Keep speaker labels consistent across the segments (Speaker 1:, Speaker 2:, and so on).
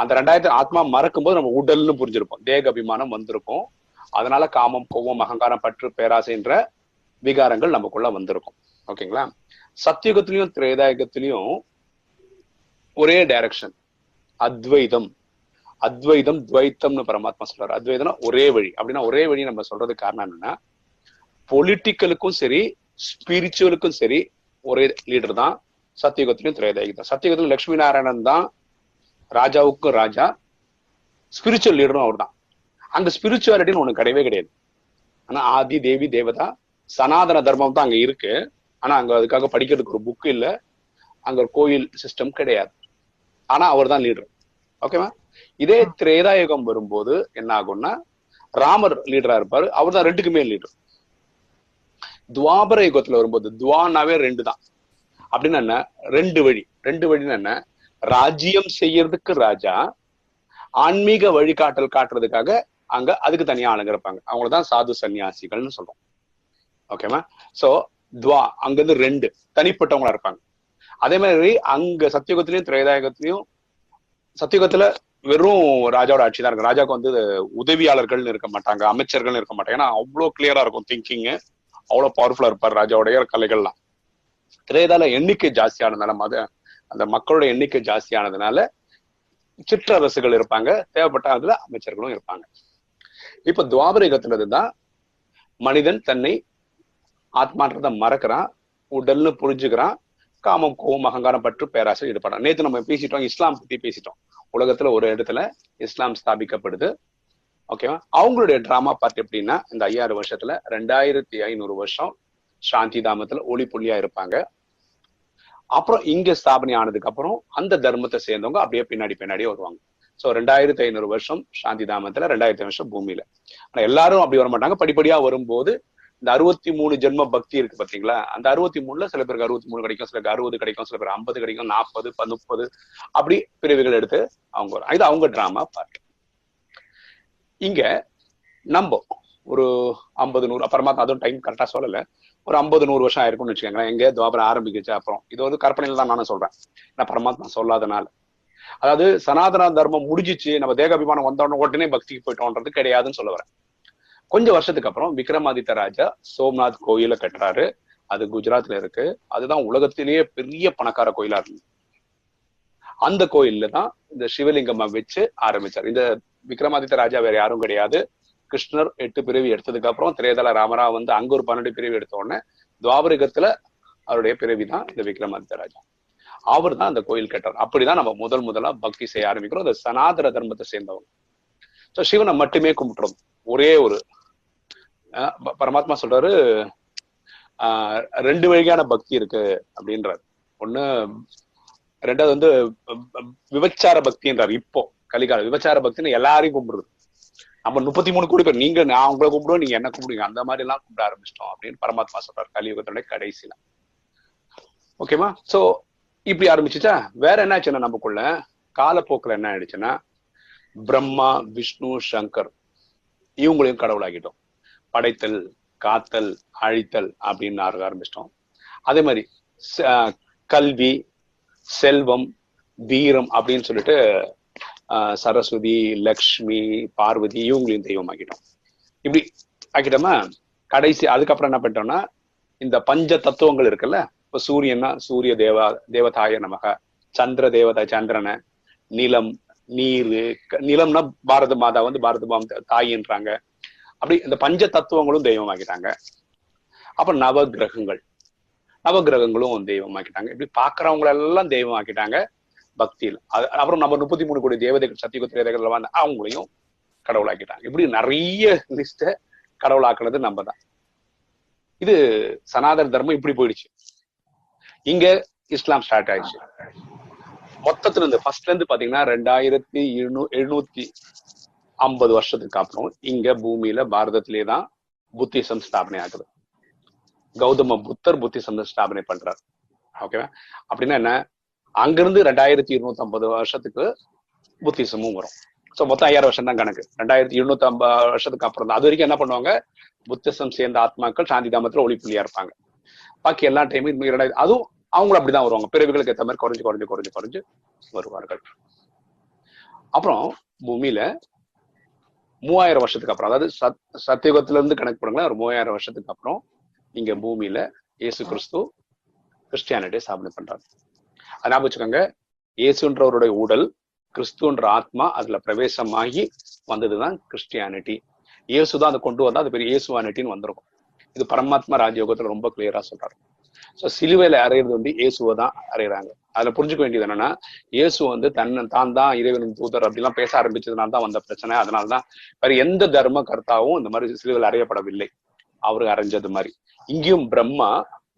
Speaker 1: அந்த ரெண்டாயிரத்தி ஆத்மா மறக்கும் போது நம்ம உடல்னு புரிஞ்சிருப்போம். தேக அபிமானம் வந்திருக்கும். அதனால காமம் கோவம் அகங்காரம் பற்று பேராசைன்ற விகாரங்கள் நமக்குள்ள வந்திருக்கும். ஓகேங்களா? சத்தியுகத்திலையும் திரேதாயுகத்திலையும் ஒரே டைரக்ஷன் அத்வைதம். அத்வைதம் துவைத்தம்னு பரமாத்மா சொல்றாரு. அத்வைதம்னா ஒரே வழி. அப்படின்னா ஒரே வழி நம்ம சொல்றதுக்கு காரணம் என்னன்னா பொலிட்டிக்கலுக்கும் சரி ஸ்பிரிச்சுவலுக்கும் சரி ஒரே லீடர் தான் சத்தியுகத்திலையும் திரேதாயுகம் சத்தியுகத்திலும் லட்சுமி நாராயணன் தான் ராஜாவுக்கும் ராஜா ஸ்பிரிச்சுவல் லீடரும் அவர் தான் அங்க ஸ்பிரிச்சுவாலிட்டின்னு ஒண்ணு கிடையவே கிடையாது. ஆனா ஆதி தேவி தேவதா சனாதன தர்மம் தான் அங்க இருக்கு. ஆனா அங்க அதுக்காக படிக்கிறதுக்கு ஒரு புக் இல்ல. அங்க கோயில் சிஸ்டம் கிடையாது. ஆனா அவர் தான் லீடர் ஓகேவா இதே திரேதாயுகம் வரும்போது என்ன ஆகும்னா ராமர் லீடரா இருப்பாரு. அவர் தான் ரெண்டுக்குமே லீடர் துவாபர யுகத்துல வரும்போது துவானாவே ரெண்டு தான் அப்படின்னு என்ன? ரெண்டு வழி. ரெண்டு வழின்னு என்ன? ராஜ்யம் செய்யறதுக்கு ராஜா ஆன்மீக வழிகாட்டல் காட்டுறதுக்காக அங்க அதுக்கு தனியா ஆளுங்க இருப்பாங்க. அவங்களதான் சாது சன்னியாசிகள்னு சொல்றோம். ஓகேவா சோ துவா அங்க இருந்து ரெண்டு தனிப்பட்டவங்களா இருப்பாங்க. அதே மாதிரி அங்க சத்தியுகத்திலயும் திரேதாயுகத்திலயும் சத்தியுகத்துல வெறும் ராஜாவோட ஆட்சி தான் இருக்கு. ராஜாவுக்கு வந்து உதவியாளர்கள்னு இருக்க மாட்டாங்க அமைச்சர்கள்னு இருக்க மாட்டாங்க. ஏன்னா அவ்வளவு கிளியரா இருக்கும் திங்கிங் அவ்வளவு பவர்ஃபுல்லா இருப்பார் ராஜாவுடைய கலைகள்லாம். திரையதால எண்ணிக்கை ஜாஸ்தியானதுனால மத அந்த மக்களோட எண்ணிக்கை ஜாஸ்தியானதுனால சிற்றரசுகள் இருப்பாங்க தேவைப்பட்ட அதுல அமைச்சர்களும் இருப்பாங்க. இப்ப துவாபர யுகத்துல தான் மனிதன் தன்னை ஆத்மான்றத மறக்கிறான் உடல்னு புரிஞ்சுக்கிறான் காமம் கோவம் அகங்காரம் பற்று பேராசை ஈடுபடுறான் நேற்று நம்ம பேசிட்டோம் இஸ்லாம் பத்தி பேசிட்டோம். உலகத்துல ஒரு இடத்துல இஸ்லாம் ஸ்தாபிக்கப்படுது. ஓகேவா அவங்களுடைய டிராமா பார்த்து எப்படின்னா இந்த ஐயாயிரம் வருஷத்துல ரெண்டாயிரத்தி ஐநூறு வருஷம் சாந்தி தாமத்துல ஒளி புள்ளியா இருப்பாங்க. அப்புறம் இங்க ஸ்தாபனை ஆனதுக்கு அப்புறம் அந்த தர்மத்தை சேர்ந்தவங்க அப்படியே பின்னாடி பின்னாடியே வருவாங்க. சோ ரெண்டாயிரத்தி ஐநூறு வருஷம் சாந்தி தாமத்துல ரெண்டாயிரத்தி வருஷம் பூமியில. ஆனா எல்லாரும் அப்படி வர மாட்டாங்க படிப்படியா வரும்போது இந்த அறுபத்தி மூணு ஜென்ம பக்தி இருக்கு பாத்தீங்களா? அந்த அறுபத்தி மூணுல சில பேருக்கு அறுபத்தி மூணு கிடைக்கும் சில பேருக்கு அறுபது கிடைக்கும் சில பேர் ஐம்பது கிடைக்கும் நாற்பது முப்பது அப்படி பிரிவுகள் எடுத்து அவங்க வரும். இது அவங்க டிராமா பார்ட் இங்க நம்ம ஒரு ஐம்பது நூறு அப்புறமா அதுவும் டைம் கரெக்டா சொல்லல. ஒரு ஐம்பது நூறு வருஷம் ஆயிருக்கும்னு வச்சுக்கோங்களேன். எங்க துவாபரம் ஆரம்பிக்கிச்சு அப்புறம். இது வந்து கற்பனையில தான் நானும் சொல்றேன். நான் பரமாத்மா சொல்லாதனால. அதாவது சனாதன தர்மம் முடிஞ்சிச்சு நம்ம தேகாபிமானம் வந்தோடனே உடனே பக்திக்கு போயிட்டோன்றது கிடையாதுன்னு சொல்ல வரேன். கொஞ்சம் வருஷத்துக்கு அப்புறம் விக்ரமாதித்த ராஜா சோம்நாத் கோயில கட்டுறாரு. அது குஜராத்ல இருக்கு. அதுதான் உலகத்திலேயே பெரிய பணக்கார கோயிலா இருக்கு அந்த கோயில்ல தான் இந்த சிவலிங்கம் வச்சு ஆரம்பிச்சார். இந்த விக்ரமாதித்த ராஜா வேற யாரும் கிடையாது. கிருஷ்ணர் எட்டு பிரிவு எடுத்ததுக்கு அப்புறம் திரேதல ராமரா வந்து அங்க ஒரு பன்னெண்டு பிரிவு எடுத்த உடனே துவாபரிகத்துல அவருடைய பிறவி தான் இந்த விக்ரமாதித்த ராஜா. அவர் தான் அந்த கோயில் கட்டார் அப்படிதான் நம்ம முதல் முதலா பக்தி செய்ய ஆரம்பிக்கிறோம். அந்த சனாதன தர்மத்தை சேர்ந்தவங்க. சோ சிவனை மட்டுமே கும்பிட்டுறோம். ஒரே ஒரு அஹ் பரமாத்மா சொல்றாரு ஆஹ் ரெண்டு வழியான பக்தி இருக்கு அப்படின்றாரு. ஒண்ணு ரெண்டாவது வந்து விபச்சார பக்தின்றார். இப்போ கலிகால விபச்சார பக்தின்னு எல்லாரையும் கும்பிடுறது. நம்ம முப்பத்தி மூணு கோடி பேர் நீங்க நான் உங்களை கும்பிடுவோம் நீங்க என்ன கூப்பிடுங்க. அந்த மாதிரி எல்லாம் கூப்பிட ஆரம்பிச்சிட்டோம் அப்படின்னு பரமாத்மா சொல்றாரு கலியுகத்தோட கடைசியில. ஓகேவா சோ இப்படி ஆரம்பிச்சுச்சா? வேற என்ன ஆச்சுன்னா நமக்குள்ள காலப்போக்குல என்ன ஆயிடுச்சுன்னா பிரம்மா விஷ்ணு சங்கர் இவங்களையும் கடவுளாகிட்டோம் படைத்தல் காத்தல் அழித்தல் அப்படின்னு ஆக ஆரம்பிச்சிட்டோம். அதே மாதிரி ச- கல்வி செல்வம் வீரம் அப்படின்னு சொல்லிட்டு சரஸ்வதி லக்ஷ்மி பார்வதி இவங்களையும் தெய்வம் ஆக்கிட்டோம் இப்படி ஆக்கிட்டோமா கடைசி அதுக்கப்புறம் என்ன பண்ணிட்டோம்னா இந்த பஞ்ச தத்துவங்கள் இருக்குல்ல இப்ப சூரியன்னா சூரிய தேவா தேவதாய நமக சந்திர தேவதா சந்திரனை நிலம் நீர் நிலம்னா பாரத மாதா வந்து பாரத மாதா தாயின்றாங்க அப்படி இந்த பஞ்ச தத்துவங்களும் தெய்வமாக்கிட்டாங்க அப்ப நவ கிரகங்கள் நவ கிரகங்களும் தெய்வமாக்கிட்டாங்க இப்படி பாக்குறவங்களெல்லாம் தெய்வமாக்கிட்டாங்க பக்தியில். அப்புறம் நம்ம முப்பத்தி மூணு கோடி தேவதைகள் சத்தியுக தேவதைகள் வந்து அவங்களையும் கடவுளாக்கிட்டாங்க. இப்படி நிறைய லிஸ்ட கடவுளாக்குனது நம்ம தான் இது சனாதன தர்மம் இப்படி போயிடுச்சு. இங்க இஸ்லாம் ஸ்டார்ட் ஆயிடுச்சு. மொத்தத்துல இருந்து ஃபர்ஸ்ட்ல இருந்து பாத்தீங்கன்னா ரெண்டாயிரத்தி எழுநூ எழுநூத்தி ஐம்பது வருஷத்துக்கு அப்புறம் இங்க பூமியில பாரதத்திலே தான் புத்திசம் ஸ்தாபனை ஆகுது. கௌதம புத்தர் புத்திசம் ஸ்தாபனை பண்றார். ஓகேவா அப்படின்னா என்ன? அங்கிருந்து ரெண்டாயிரத்தி இருநூத்தி ஐம்பது வருஷத்துக்கு புத்திசமும் வரும். சோ மொத்தம் ஐயாயிரம் வருஷம் தான் கணக்கு. ரெண்டாயிரத்தி இருநூத்தி ஐம்பது வருஷத்துக்கு அப்புறம் தான். அது வரைக்கும் என்ன பண்ணுவாங்க? புத்திசம் சேர்ந்த ஆத்மாக்கள் சாந்தி தாமத்துல ஒளிப்புள்ளியா இருப்பாங்க. பாக்கி எல்லா டைமும் இரண்டாயிரம் அதுவும் அவங்களும் அப்படிதான் வருவாங்க. பிறவிகளுக்கு ஏற்ற மாதிரி குறைஞ்சு குறைஞ்சு குறைஞ்சு குறைஞ்சு வருவார்கள். அப்புறம் பூமியில மூவாயிரம் வருஷத்துக்கு அப்புறம் அதாவது சத் சத்தியுகத்துல இருந்து கணக்கு பண்ணுங்களா ஒரு மூவாயிரம் வருஷத்துக்கு அப்புறம் இங்க பூமியில இயேசு கிறிஸ்து கிறிஸ்டியானிட்டியை ஸ்தாபனை பண்றாரு. ஞாபகம் வச்சுக்கோங்க. இயேசுன்றவருடைய உடல் கிறிஸ்துன்ற ஆத்மா அதுல பிரவேசமாகி வந்ததுதான் கிறிஸ்டியானிட்டி. இயேசுதான் அதை கொண்டு வந்தா அது பெரிய இயேசுவானிட்டின்னு வந்திருக்கும். இது பரமாத்மா ராஜயோகத்துல ரொம்ப கிளியரா சொல்றாரு. ஸோ சிலுவையில அறையிறது வந்து இயேசுவை தான் அறையிறாங்க. அதுல புரிஞ்சுக்க வேண்டியது என்னன்னா இயேசு வந்து தன்னை தான் தான் இறைவனின் தூதர் அப்படிலாம் பேச ஆரம்பிச்சதுனால தான் வந்த பிரச்சனை. அதனாலதான் வேற எந்த தர்ம கர்த்தாவும் இந்த மாதிரி சிலுவையில் அறையப்படவில்லை. அவரு அரைஞ்சது மாதிரி. இங்கேயும் பிரம்மா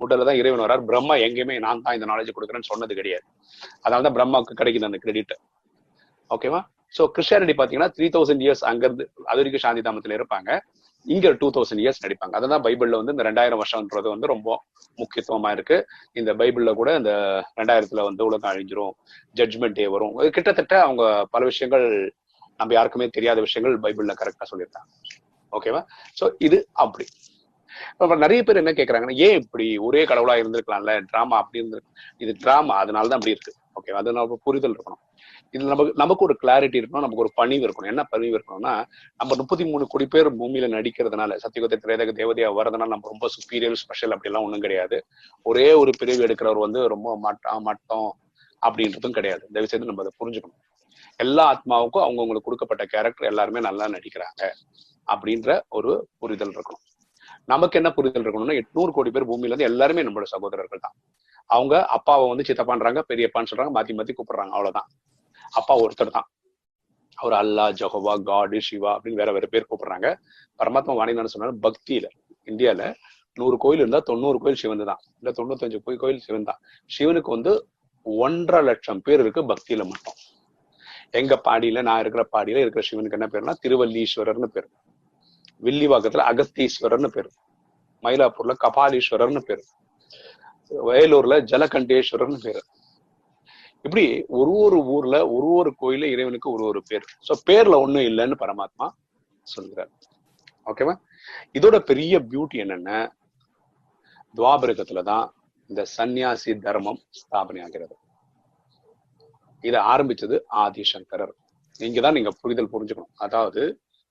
Speaker 1: உடல்ல தான் இறைவன் வரார். பிரம்மா எங்கேயுமே நான் தான் இந்த நாலேஜ் கொடுக்குறேன்னு சொன்னது கிடையாது. அதனாலதான் பிரம்மாவுக்கு கிடைக்குது அந்த கிரெடிட் ஓகேவா சோ கிறிஸ்டியானிட்டி பாத்தீங்கன்னா த்ரீ தௌசண்ட் இயர்ஸ் அங்கிருந்து அது வரைக்கும் சாந்தி தாமத்துல இருப்பாங்க. இங்க டூ தௌசண்ட் இயர்ஸ் நடிப்பாங்க. அதான் பைபிள்ல வந்து இந்த ரெண்டாயிரம் வருஷம்ன்றது வந்து ரொம்ப முக்கியத்துவமா இருக்கு. இந்த பைபிள்ல கூட இந்த ரெண்டாயிரத்துல வந்து உலகம் அழிஞ்சிரும் ஜட்ஜ்மெண்ட் டே வரும். கிட்டத்தட்ட அவங்க பல விஷயங்கள் நம்ம யாருக்குமே தெரியாத விஷயங்கள் பைபிள்ல கரெக்டா சொல்லியிருக்காங்க. ஓகேவா சோ இது அப்படி. அப்புறம் நிறைய பேர் என்ன கேட்கறாங்கன்னா ஏன் இப்படி ஒரே கடவுளா இருந்திருக்கலாம்ல? டிராமா அப்படி இருந்து இது டிராமா அதனாலதான் அப்படி இருக்கு. ஓகே அது நம்ம புரிதல் இருக்கணும். இது நமக்கு நமக்கு ஒரு கிளாரிட்டி இருக்கணும் நமக்கு ஒரு பணிவு இருக்கணும். என்ன பணிவு இருக்கணும்னா நம்ம முப்பத்தி மூணு கோடி பேர் பூமியில நடிக்கிறதுனால சத்தியகுத்த திரேதக தேவதையா வர்றதுனால நம்ம ரொம்ப சுப்பீரியர் ஸ்பெஷல் அப்படிலாம் ஒண்ணும் கிடையாது. ஒரே ஒரு பிரிவு எடுக்கிறவர் வந்து ரொம்ப மட்டம் மட்டம் அப்படின்றதும் கிடையாது. இந்த விஷயத்தை நம்ம அதை புரிஞ்சுக்கணும். எல்லா ஆத்மாவுக்கும் அவங்கவுங்களுக்கு கொடுக்கப்பட்ட கேரக்டர் எல்லாருமே நல்லா நடிக்கிறாங்க அப்படின்ற ஒரு புரிதல் இருக்கணும். நமக்கு என்ன புரிதல் இருக்கணும்னா எட்நூறு கோடி பேர் பூமியில இருந்து எல்லாருமே நம்மளோட சகோதரர்கள் தான். அவங்க அப்பாவை வந்து சித்தப்பான்றாங்க பெரியப்பான்னு சொல்றாங்க மாத்தி மாத்தி கூப்பிடுறாங்க அவ்வளவுதான். அப்பா ஒருத்தர் தான். அவர் அல்லா ஜஹோவா காடு சிவா அப்படின்னு வேற வேற பேர் கூப்பிடுறாங்க. பரமாத்மா வாணிதான் சொன்னாரு? பக்தியில. இந்தியால நூறு கோயில் இருந்தா தொண்ணூறு கோயில் சிவன் தான். இல்ல தொண்ணூத்தஞ்சு கோயில் கோயில் சிவன் தான். சிவனுக்கு வந்து ஒன்றரை லட்சம் பேர் இருக்கு பக்தியில மட்டும். எங்க பாடியில நான் இருக்கிற பாடியில இருக்கிற சிவனுக்கு என்ன பேருனா திருவல்லீஸ்வரர்னு பேர். வில்லிவாக்கத்துல அகஸ்தீஸ்வரர்னு பேரு. மயிலாப்பூர்ல கபாலீஸ்வரர்னு பேரு. வயலூர்ல ஜலகண்டேஸ்வரர்னு பேரு. இப்படி ஒரு ஒரு ஊர்ல ஒரு ஒரு கோயில இறைவனுக்கு ஒரு ஒரு பேர். சோ பேர்ல ஒண்ணும் இல்லைன்னு பரமாத்மா சொல்கிறார் ஓகேவா இதோட பெரிய பியூட்டி என்னன்னா துவாபரகத்துலதான் இந்த சந்நியாசி தர்மம் ஸ்தாபனை ஆகிறது இதை ஆரம்பிச்சது ஆதிசங்கரர். இங்கதான் நீங்க புரிதல் புரிஞ்சுக்கணும். அதாவது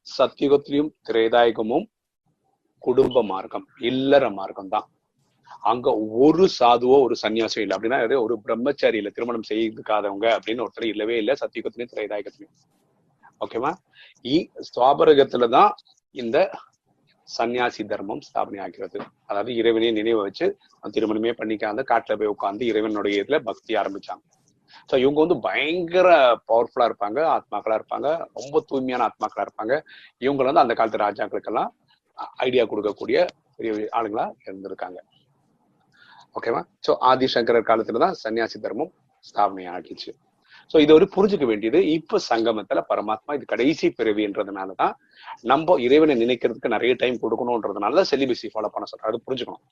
Speaker 1: சத்தியுகத்திலையும் திரேதாயுகமும் குடும்ப மார்க்கம் இல்லற மார்க்கம் தான் அங்க ஒரு சாதுவோ ஒரு சன்னியாசம் இல்லை. அப்படின்னா ஒரு பிரம்மச்சாரி இல்ல திருமணம் செய்துக்காதவங்க அப்படின்னு ஒருத்தர் இல்லவே இல்லை சத்தியுகத்திலையும் திரைதாயகத்திலையும். ஓகேவா சுவாபரகத்துலதான் இந்த சன்னியாசி தர்மம் ஸ்தாபனை ஆகிறது அதாவது இறைவனையும் நினைவு வச்சு திருமணமே பண்ணிக்காத காட்டுல போய் உட்காந்து இறைவனுடைய இதுல பக்தி ஆரம்பிச்சாங்க. ஸோ இவங்க வந்து பயங்கர பவர்ஃபுல்லா இருப்பாங்க ஆத்மாக்களா இருப்பாங்க ரொம்ப தூய்மையான ஆத்மாக்களா இருப்பாங்க. இவங்க வந்து அந்த காலத்து ராஜாக்களுக்கெல்லாம் ஐடியா கொடுக்கக்கூடிய பெரிய ஆளுங்களா இருந்திருக்காங்க. ஓகேவா சோ ஆதிசங்கரர் காலத்துலதான் சன்னியாசி தர்மம் ஸ்தாபனை ஆகிச்சு. சோ இது ஒரு புரிஞ்சுக்க வேண்டியது இப்ப சங்கமத்துல பரமாத்மா இது கடைசி பிறவின்றதுனாலதான் நம்ம இறைவனை நினைக்கிறதுக்கு நிறைய டைம் கொடுக்கணும்ன்றதுனால செலிபசி ஃபாலோ பண்ண சொல்றோம் அது புரிஞ்சுக்கணும்.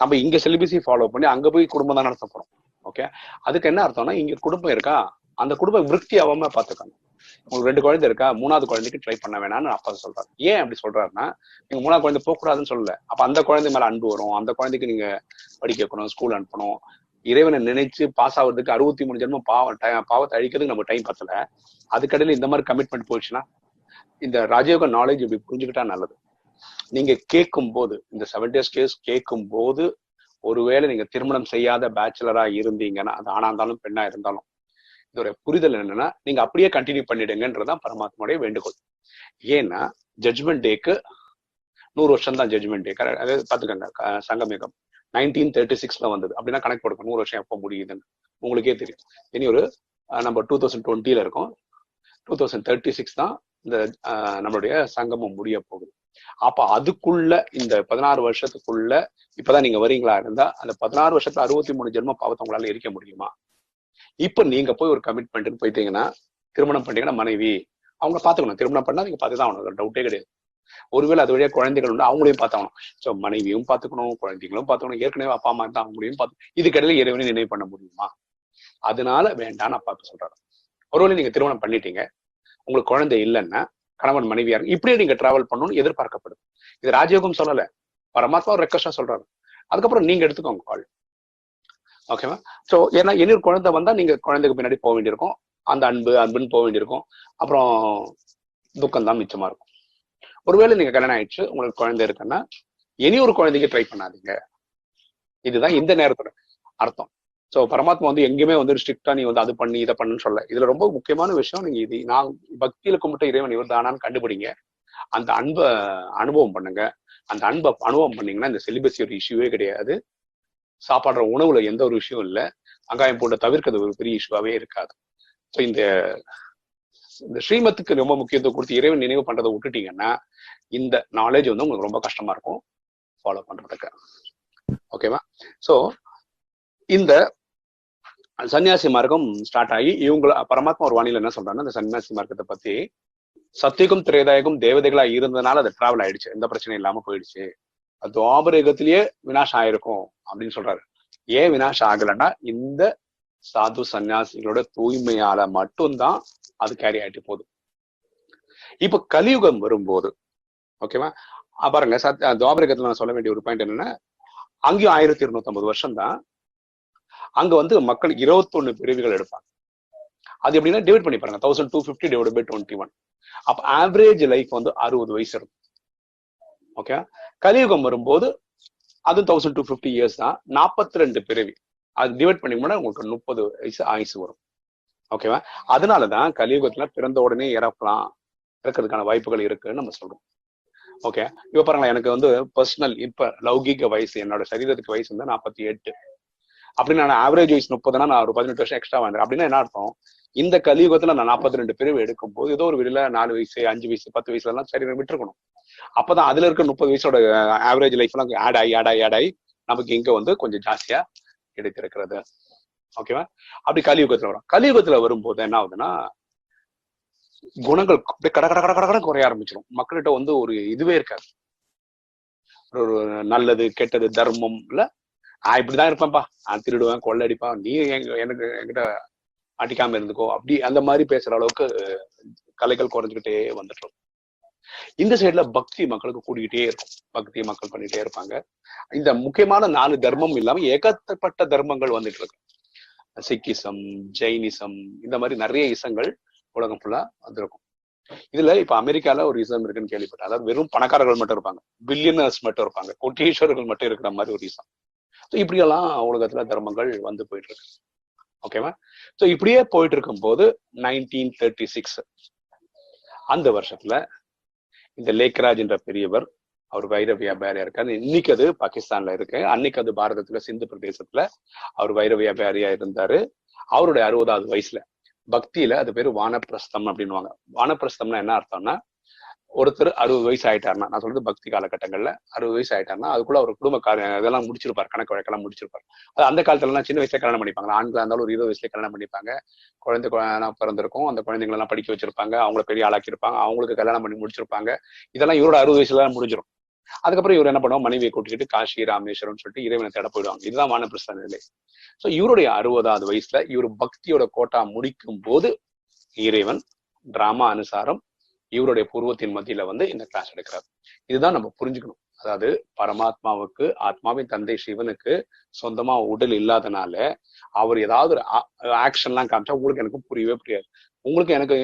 Speaker 1: நம்ம இங்க செலிபசி ஃபாலோ பண்ணி அங்க போய் குடும்பம் தான் நடத்த போறோம். ஓகே அதுக்கு என்ன அர்த்தம்னா இங்க குடும்பம் இருக்கா? அந்த குடும்பம் விருத்தி ஆகாம பாத்துக்கணும். உங்களுக்கு ரெண்டு குழந்தை இருக்கா? மூணாவது குழந்தைக்கு ட்ரை பண்ண வேணாம்னு அப்பா சொல்றாரு. ஏன் அப்படி சொல்றாருன்னா நீங்க மூணாவது குழந்தை போகக்கூடாதுன்னு சொல்லல. அப்ப அந்த குழந்தை மேல அன்பு வரும். அந்த குழந்தைக்கு நீங்க படிக்க வைக்கணும் ஸ்கூல் அனுப்பணும். இறைவனை நினைச்சு பாஸ் ஆகுறதுக்கு அறுபத்தி மூணு ஜென்மம் பாவ பாவத்தை அழிக்கிறதுக்கு நம்ம டைம் பத்தல. அதுக்கடையில இந்த மாதிரி கமிட்மெண்ட் போயிடுச்சுன்னா இந்த ராஜயோக நாலேஜ் இப்படி புரிஞ்சுக்கிட்டா நல்லது. நீங்க கேட்கும் போது இந்த செவன் டேஸ் கேஸ் கேட்கும் போது ஒருவேளை நீங்க திருமணம் செய்யாத பேச்சுலரா இருந்தீங்கன்னா அது ஆனா இருந்தாலும் பெண்ணா இருந்தாலும் இதோட புரிதல் என்னன்னா நீங்க அப்படியே கண்டினியூ பண்ணிடுங்கன்றதான் பரமாத்மாவுடைய வேண்டுகோள். ஏன்னா ஜட்மெண்ட் டேக்கு நூறு வருஷம் தான் ஜட்மெண்ட் டே அதாவது பாத்துக்கோங்க சங்கமேகம் நைன்டீன் தேர்ட்டி சிக்ஸ்ல வந்தது. அப்படின்னா கணக்கு போடுங்க நூறு வருஷம் எப்போ முடியுதுன்னு. உங்களுக்கே தெரியும். இனி ஒரு நம்ம டூ தௌசண்ட் டுவெண்ட்டில இருக்கோம். டூ தௌசண்ட் தேர்ட்டி சிக்ஸ் தான் இந்த நம்மளுடைய சங்கமம் முடிய போகுது. அப்ப அதுக்குள்ள இந்த பதினாறு வருஷத்துக்குள்ள இப்பதான் நீங்க வரீங்களா இருந்தா அந்த பதினாறு வருஷத்துல அறுபத்தி மூணு ஜென்ம பாவத்தை உங்களால இருக்க முடியுமா? இப்ப நீங்க போய் ஒரு கமிட்மெண்ட் போயிட்டீங்கன்னா திருமணம் பண்ணீங்கன்னா மனைவி அவங்க பாத்துக்கணும். திருமணம் பண்ணா நீங்க பார்த்துதான் ஆகணும். டவுட்டே கிடையாது. ஒருவேளை அது வழியா குழந்தைகள் உண்டு அவங்களையும் பார்த்தாகணும் ஸோ மனைவியும் பார்த்துக்கணும் குழந்தைகளும் பார்த்துக்கணும் ஏற்கனவே அப்பா அம்மா இருந்தா அவங்களையும் பார்த்து இதுக்கிடையில இறைவனை நினைவு பண்ண முடியுமா? அதனால வேண்டாம்னு அப்பா சொல்றாரு. ஒருவேளை நீங்க திருமணம் பண்ணிட்டீங்க உங்களுக்கு குழந்தை இல்லைன்னா கணவன் மனைவியார். இருக்கு இப்படியே நீங்க டிராவல் பண்ணணும்னு எதிர்பார்க்கப்படும் இது ராஜயோகம் சொல்லல. பரமாத்மா ரெக்வஸ்டா சொல்றாரு. அதுக்கப்புறம் நீங்க எடுத்துக்கோங்க கால் ஓகேவா சோ ஏன்னா இன்னொரு குழந்தை வந்தா நீங்க குழந்தைக்கு பின்னாடி போக வேண்டியிருக்கும். அந்த அன்பு அன்புன்னு போக வேண்டியிருக்கும். அப்புறம் துக்கம் தான் மிச்சமா இருக்கும். ஒருவேளை நீங்க கல்யாணம் ஆயிடுச்சு உங்களுக்கு குழந்தை இருக்குன்னா இனி ஒரு குழந்தைக்கு ட்ரை பண்ணாதீங்க. இதுதான் இந்த நேரத்தோட அர்த்தம். ஸோ பரமாத்மா வந்து எங்கேயுமே வந்து ஸ்ட்ரிக்டா நீ வந்து அது பண்ணி இதை பண்ணுன்னு சொல்ல இதுல ரொம்ப முக்கியமான விஷயம் நீங்க இது நான் பக்தியில கும்பிட்ட இறைவன் இவர் தானான்னு கண்டுபிடிங்க. அந்த அன்பை அனுபவம் பண்ணுங்க. அந்த அன்பை அனுபவம் பண்ணீங்கன்னா இந்த செலிபஸி ஒரு இஷ்யூவே கிடையாது. சாப்பாடுற உணவுல எந்த ஒரு விஷயம் இல்லை. அங்காயம் போட்டு தவிர்க்கிறது ஒரு பெரிய இஷ்யூவாவே இருக்காது. ஸோ இந்த இந்த ஸ்ரீமத்துக்கு ரொம்ப முக்கியத்துவம் கொடுத்து இறைவன் நினைவு பண்றதை விட்டுட்டீங்கன்னா இந்த நாலேஜ் வந்து உங்களுக்கு ரொம்ப கஷ்டமா இருக்கும். ஃபாலோ பண்றதுக்கு. ஓகேவா ஸோ இந்த சன்னியாசி மார்க்கம் ஸ்டார்ட் ஆகி இவங்கள பரமாத்மா ஒரு வாணியில் என்ன சொல்றாங்கன்னா இந்த சன்னியாசி மார்க்கத்தை பத்தி சத்தியகம் திரேதாயகம் தேவதைகளா இருந்ததுனால அது டிராவல் ஆயிடுச்சு. எந்த பிரச்சனையும் இல்லாம போயிடுச்சு. அது துவாபர யுகத்திலேயே வினாஷம் ஆயிருக்கும் அப்படின்னு சொல்றாரு. ஏன் வினாஷம் ஆகலைன்னா இந்த சாது சன்னியாசிகளோட தூய்மையால மட்டும்தான் அது கேரி ஆயிட்டு போகுது. இப்ப கலியுகம் வரும்போது ஓகேவா பாருங்க சத் துவாபரகத்துல நான் சொல்ல வேண்டிய ஒரு பாயிண்ட் என்னன்னா அங்கேயும் ஆயிரத்தி இருநூத்தி ஐம்பது வருஷம் தான் அங்க வந்து மக்கள் இருபத்தொன்னு பிரிவுகள் எடுப்பாங்க. அது எப்படின்னா டிவைட் பண்ணி பாருங்க. Thousand two fifty divide by twenty one அப்ப ஆவரேஜ் லைஃப் வந்து அறுபது வயசு இருக்கும். ஓகே கலியுகம் வரும்போது அது தௌசண்ட் டூ ஃபிஃப்டி இயர்ஸ் தான். நாற்பத்தி ரெண்டு பிறவி அது டிவைட் பண்ணி உங்களுக்கு முப்பது வயசு ஆயுசு வரும். ஓகேவா அதனாலதான் கலியுகத்துல பிறந்த உடனே இறக்கலாம் இறக்கிறதுக்கான வாய்ப்புகள் இருக்குன்னு நம்ம சொல்றோம். ஓகே இப்ப பாருங்களேன் எனக்கு வந்து பர்சனல் இப்ப லௌகிக வயசு என்னோட சரீரத்துக்கு வயசு வந்து நாற்பத்தி எட்டு. அப்படி நான் ஆவரேஜ் வயசு முப்பதுனா நான் ஒரு பதினெட்டு வருஷம் எக்ஸ்ட்ரா வாங்குறேன். அப்படின்னா என்ன அர்த்தம்? இந்த கலியுகத்துல நான் நாற்பத்தி ரெண்டு பிரிவு எடுக்கும் போது ஏதோ ஒரு வீடுல நாலு வயசு அஞ்சு வயசு பத்து வயசுல எல்லாம் சரி விட்டுருக்கணும். அப்பதான் அதுல இருக்க முப்பது வயசோட ஆவரேஜ் லைஃப் எல்லாம் ஆட் ஆகி ஆட் ஆகி ஆட் ஆகி நமக்கு இங்க வந்து கொஞ்சம் ஜாஸ்தியா எடுத்திருக்கிறது ஓகேவா அப்படி கலியுகத்துல வரும். கலியுகத்துல வரும்போது என்ன ஆகுதுன்னா குணங்கள் அப்படியே கட கட கட கட கட குறைய ஆரம்பிச்சிடும். மக்கள்கிட்ட வந்து ஒரு இதுவே இருக்காது. ஒரு நல்லது கெட்டது தர்மம் இல்ல நான் இப்படிதான் இருப்பேன்ப்பா நான் திருடுவேன் கொள்ளடிப்பான். நீ எங்க எனக்கு என்கிட்ட அடிக்காம இருந்துக்கோ. அப்படி அந்த மாதிரி பேசுற அளவுக்கு கலைகள் குறைஞ்சுக்கிட்டே வந்துட்டு இந்த சைடுல பக்தி மக்களுக்கு கூடிக்கிட்டே இருக்கும். பக்தி மக்கள் பண்ணிட்டே இருப்பாங்க. இந்த முக்கியமான நாலு தர்மம் இல்லாம ஏகப்பட்ட தர்மங்கள் வந்துட்டு இருக்கு. சிக்கிசம் ஜெயினிசம் இந்த மாதிரி நிறைய இசங்கள் உலகம் ஃபுல்லா வந்திருக்கும். இதுல இப்ப அமெரிக்கால ஒரு இசம் இருக்குன்னு கேள்விப்பட்டேன். அதாவது வெறும் பணக்காரர்கள் மட்டும் இருப்பாங்க. பில்லியனர்ஸ் மட்டும் இருப்பாங்க. கோட்டீஸ்வரர்கள் மட்டும் இருக்கிற மாதிரி ஒரு இசம். ஸோ இப்படியெல்லாம் உலகத்துல தர்மங்கள் வந்து போயிட்டு இருக்கு ஓகேவா ஸோ இப்படியே போயிட்டு இருக்கும் போது நைன்டீன் தேர்ட்டி சிக்ஸ் அந்த வருஷத்துல இந்த லேக்ராஜ் என்ற பெரியவர் அவர் வைர வியாபாரியா இருக்காரு. இன்னைக்கு அது பாகிஸ்தான்ல இருக்கு. அன்னைக்கு அது பாரதத்துல சிந்து பிரதேசத்துல அவர் வைர வியாபாரியா இருந்தாரு. அவருடைய அறுபதாவது வயசுல பக்தியில அது பேரு வானப்பிரஸ்தம் அப்படின்னுவாங்க. வானப்பிரஸ்தம்னா என்ன அர்த்தம்னா ஒருத்தர் அறுபது வயசு ஆயிட்டாருன்னா நான் சொல்றது பக்தி காலகட்டங்கள்ல அறுபது வயசு ஆயிட்டாருன்னா அதுக்குள்ள ஒரு குடும்ப காரியம் இதெல்லாம் முடிச்சிருப்பார் கணக்கு வழக்கெல்லாம் முடிச்சிருப்பார். அது அந்த காலத்துல எல்லாம் சின்ன வயசுல கல்யாணம் பண்ணிப்பாங்க. ஆண்களா இருந்தாலும் ஒரு இருபது வயசுல கல்யாணம் பண்ணிப்பாங்க. குழந்தை பிறந்திருக்கும். அந்த குழந்தைங்களை எல்லாம் படிக்க வச்சிருப்பாங்க. அவங்கள பெரிய ஆளாக்கியிருப்பாங்க. அவங்களுக்கு கல்யாணம் பண்ணி முடிச்சிருப்பாங்க. இதெல்லாம் இவரோட அறுபது வயசுல முடிஞ்சிடும் அதுக்கப்புறம் இவர் என்ன பண்ணுவோம் மனைவியை கூட்டிக்கிட்டு காஷி ராமேஸ்வரம் சொல்லிட்டு இறைவனை தேட போயிடுவாங்க. இதுதான் வானப்பிரஸ்த நிலை. சோ இவருடைய அறுபதாவது வயசுல இவர் பக்தியோட கோட்டா முடிக்கும் போது இறைவன் டிராமா அனுசாரம் இவருடைய பூர்வத்தின் மத்தியில வந்து இந்த கிளாஸ் எடுக்கிறார். இதுதான் நம்ம புரிஞ்சுக்கணும். அதாவது பரமாத்மாவுக்கு ஆத்மாவின் தந்தை சிவனுக்கு சொந்தமா உடல் இல்லாதனால அவர் ஏதாவது ஒரு ஆக்ஷன்லாம் காமிச்சா உங்களுக்கு எனக்கு புரியவே புரியாது. உங்களுக்கு எனக்கு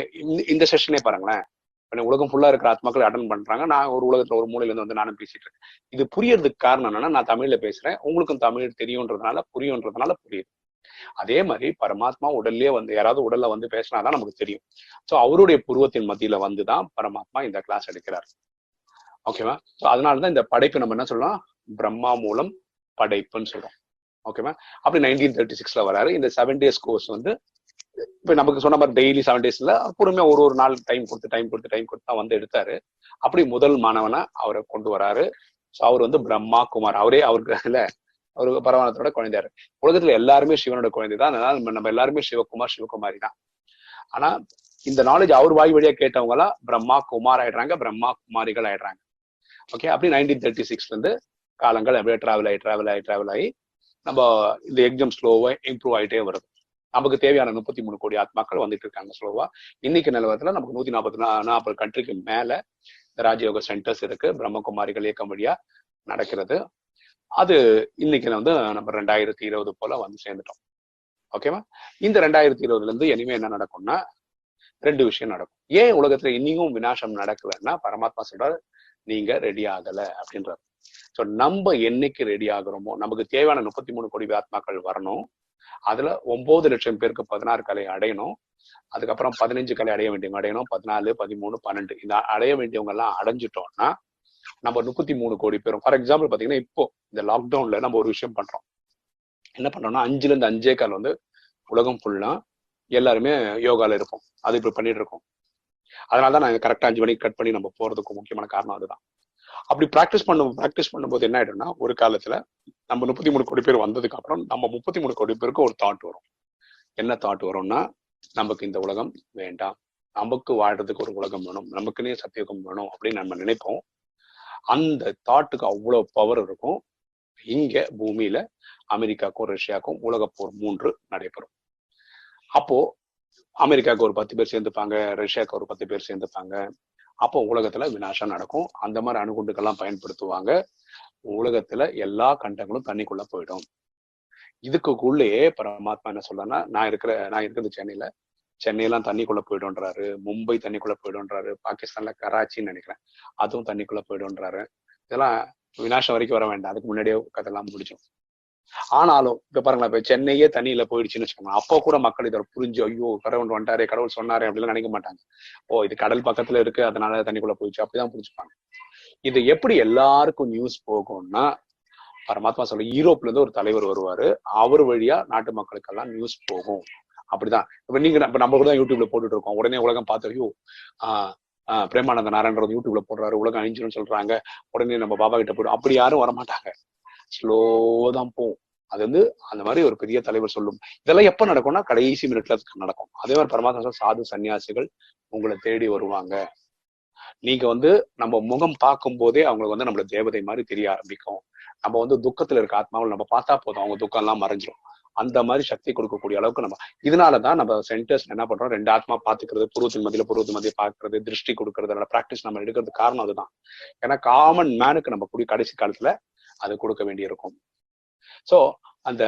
Speaker 1: இந்த செஷனே பாருங்களேன். உலகம் ஃபுல்லா இருக்கிற ஆத்மாக்கள் அட்டன் பண்றாங்க. நான் ஒரு உலகத்துல ஒரு மூலையில இருந்து வந்து நானும் பேசிட்டு இருக்கேன். இது புரியறதுக்கு காரணம் என்னன்னா நான் தமிழ்ல பேசுறேன். உங்களுக்கும் தமிழ் தெரியுன்றதுனால புரியுன்றதுனால புரியுது. அதே மாதிரி பரமாத்மா உடல்லயே வந்து யாராவது உடல்ல வந்து பேசினாதான் நமக்கு தெரியும். சோ அவருடைய புருவத்தின் மத்தியில வந்துதான் பரமாத்மா இந்த கிளாஸ் எடுக்கிறார். ஓகேவா ஸோ அதனாலதான் இந்த படைப்பு நம்ம என்ன சொல்லலாம் பிரம்மா மூலம் படைப்புன்னு சொல்றோம். ஓகேவா அப்படி நைன்டீன் தேர்ட்டி சிக்ஸ்ல வராரு. இந்த செவன் டேஸ் கோர்ஸ் வந்து இப்ப நமக்கு சொன்ன மாதிரி டெய்லி செவன் டேஸ்ல பொறுமையா ஒரு ஒரு நாள் டைம் கொடுத்து டைம் கொடுத்து டைம் கொடுத்து தான் வந்து எடுத்தாரு. அப்படி முதல் மாணவனா அவரை கொண்டு வராரு. ஸோ அவர் வந்து பிரம்மா குமார். அவரே அவருக்கு இல்ல ஒரு பரவானத்தோட குழந்தையாரு. உலகத்துல எல்லாருமே சிவனோட குழந்தை தான் அதனால நம்ம எல்லாருமே சிவகுமார் சிவகுமாரி தான் ஆனா இந்த நாலேஜ் அவர் வாய் வழியா கேட்டவங்க எல்லாம் பிரம்மா குமார் ஆயிடுறாங்க பிரம்மா குமாரிகள் ஆயிடுறாங்க. ஓகே அப்படி நைன்டீன் தேர்ட்டி சிக்ஸ்ல இருந்து காலங்கள் அப்படியே டிராவல் ஆகி டிராவல் ஆகி டிராவல் ஆகி நம்ம இந்த எக்ஸாம் ஸ்லோவா இம்ப்ரூவ் ஆகிட்டே வருது. நமக்கு தேவையான முப்பத்தி மூணு கோடி ஆத்மாக்கள் வந்துட்டு இருக்காங்க ஸ்லோவா இன்னைக்கு நிலவரத்துல நமக்கு நூத்தி நாற்பத்தி நாற்பது கண்ட்ரிக்கு மேல இந்த ராஜயோக சென்டர்ஸ் இருக்கு. பிரம்மகுமாரிகள் இயக்கம் வழியா நடக்கிறது. அது இன்னைக்கு வந்து நம்ம ரெண்டாயிரத்தி இருபது போல வந்து சேர்ந்துட்டோம். ஓகேவா இந்த ரெண்டாயிரத்தி இருபதுல இருந்து இனிமே என்ன நடக்கும்னா ரெண்டு விஷயம் நடக்கும். ஏன் உலகத்துல இன்னியும் விநாசம் நடக்கலன்னா பரமாத்மா சொல்றாரு நீங்க ரெடி ஆகல அப்படின்றாரு. சோ நம்ம என்னைக்கு ரெடி ஆகுறோமோ நமக்கு தேவையான முப்பத்தி மூணு கோடி ஆத்மாக்கள் வரணும். அதுல ஒன்பது லட்சம் பேருக்கு பதினாறு கலை அடையணும். அதுக்கப்புறம் பதினஞ்சு கலை அடைய வேண்டியவங்க அடையணும். பதினாலு பதிமூணு பன்னெண்டு. இந்த அடைய வேண்டியவங்க எல்லாம் அடைஞ்சிட்டோம்னா நம்ம முப்பத்தி மூணு கோடி பேரும். ஃபார் எக்ஸாம்பிள் பாத்தீங்கன்னா இப்போ இந்த லாக்டவுன்ல நம்ம ஒரு விஷயம் பண்றோம். என்ன பண்றோம்னா அஞ்சுல இருந்து அஞ்சே கால் வந்து உலகம் ஃபுல்லா எல்லாருமே யோகால இருப்போம். அது இப்படி பண்ணிட்டு இருக்கோம். அதனால தான் நான் கரெக்டா அஞ்சு மணிக்கு கட் பண்ணி நம்ம போறதுக்கு முக்கியமான காரணம் அதுதான். அப்படி ப்ராக்டிஸ் பண்ணும் ப்ராக்டிஸ் பண்ணும்போது என்ன ஆயிடும்னா ஒரு காலத்துல நம்ம முப்பத்தி மூணு கோடி பேர் வந்ததுக்கு அப்புறம் நம்ம முப்பத்தி மூணு கோடி பேருக்கு ஒரு தாட் வரும். என்ன தாட் வரும்னா நமக்கு இந்த உலகம் வேண்டாம். நமக்கு வாழ்றதுக்கு ஒரு உலகம் வேணும். நமக்குன்னே சத்தியுகம் வேணும் அப்படின்னு நம்ம நினைப்போம். அந்த தாட்டுக்கு அவ்வளவு பவர் இருக்கும். இங்க பூமியில அமெரிக்காக்கும் ரஷ்யாக்கும் உலகப் போர் மூன்று நடைபெறும். அப்போ அமெரிக்காவுக்கு ஒரு பத்து பேர் சேர்ந்துப்பாங்க ரஷ்யாவுக்கு ஒரு பத்து பேர் சேர்ந்துப்பாங்க. அப்போ உலகத்துல வினாசம் நடக்கும். அந்த மாதிரி அணுகுண்டுகள்லாம் பயன்படுத்துவாங்க. உலகத்துல எல்லா கண்டங்களும் தண்ணிக்குள்ள போயிடும். இதுக்குள்ளேயே பரமாத்மா என்ன சொல்லனா நான் இருக்கிற நான் இருக்கிறது சென்னையில சென்னையெல்லாம் தண்ணிக்குள்ள போயிடும்ன்றாரு மும்பை தண்ணிக்குள்ள போயிடும்ன்றாரு பாகிஸ்தான்ல கராச்சின்னு நினைக்கிறேன் அதுவும் தண்ணிக்குள்ள போயிடும்ன்றாரு. இதெல்லாம் வினாசம் வரைக்கும் வர வேண்டாம் அதுக்கு முன்னாடியே கதெல்லாம் முடிச்சோம் ஆனாலும் இப்ப பாருங்களேன் இப்ப சென்னையே தண்ணியில போயிடுச்சுன்னு வச்சுக்கோங்க அப்போ கூட மக்கள் இதை புரிஞ்சு ஐயோ கடவுள் வந்துட்டாரே கடவுள் சொன்னாரே அப்படின்னு நினைக்க மாட்டாங்க. ஓ இது கடல் பக்கத்துல இருக்கு அதனால தண்ணிக்குள்ள போயிடுச்சு அப்படிதான் புரிஞ்சுப்பாங்க. இது எப்படி எல்லாருக்கும் நியூஸ் போகும்னா பரமாத்மா சொல்ல யூரோப்ல இருந்து ஒரு தலைவர் வருவாரு அவர் வழியா நாட்டு மக்களுக்கெல்லாம் நியூஸ் போகும். அப்படிதான். இப்ப நீங்க இப்ப நம்ம கூட தான் யூடியூப்ல போட்டுட்டு இருக்கோம். உடனே உலகம் பார்த்து ஐயோ ஆஹ் பிரேமானந்த நாராயணன் யூடியூப்ல போடுறாரு உலகம் அழிஞ்சிரும் சொல்றாங்க. உடனே நம்ம பாபா கிட்ட போயிடும் அப்படி யாரும் வரமாட்டாங்க. ஸ்லோ தான் போகும். அது வந்து அந்த மாதிரி ஒரு பெரிய தலைவர் சொல்லும். இதெல்லாம் எப்ப நடக்கும்னா கடைசி மினிட்ல நடக்கும். அதே மாதிரி பரமாத்மா சாது சன்னியாசிகள் உங்களை தேடி வருவாங்க. நீங்க வந்து நம்ம முகம் பார்க்கும் போதே அவங்களுக்கு வந்து நம்மள தேவதை மாதிரி தெரிய ஆரம்பிக்கும். நம்ம வந்து துக்கத்துல இருக்க ஆத்மாவில் நம்ம பார்த்தா போதும். அவங்க துக்கம் எல்லாம் மறைஞ்சிரும். அந்த மாதிரி சக்தி கொடுக்கக்கூடிய அளவுக்கு நம்ம இதனாலதான் நம்ம சென்டர்ஸ் என்ன பண்றோம்? ரெண்டு ஆத்மா பாத்துக்கிறது புருவத்தின் மதியில புருவத்தின் மதியை பாக்குறது திருஷ்டி கொடுக்கறது அதோட பிராக்டிஸ் நம்ம எடுக்கிறது காரணம் அதுதான். ஏன்னா காமன் மேனுக்கு நம்ம கூடிய கடைசி காலத்துல அது கொடுக்க வேண்டியிருக்கும். சோ அந்த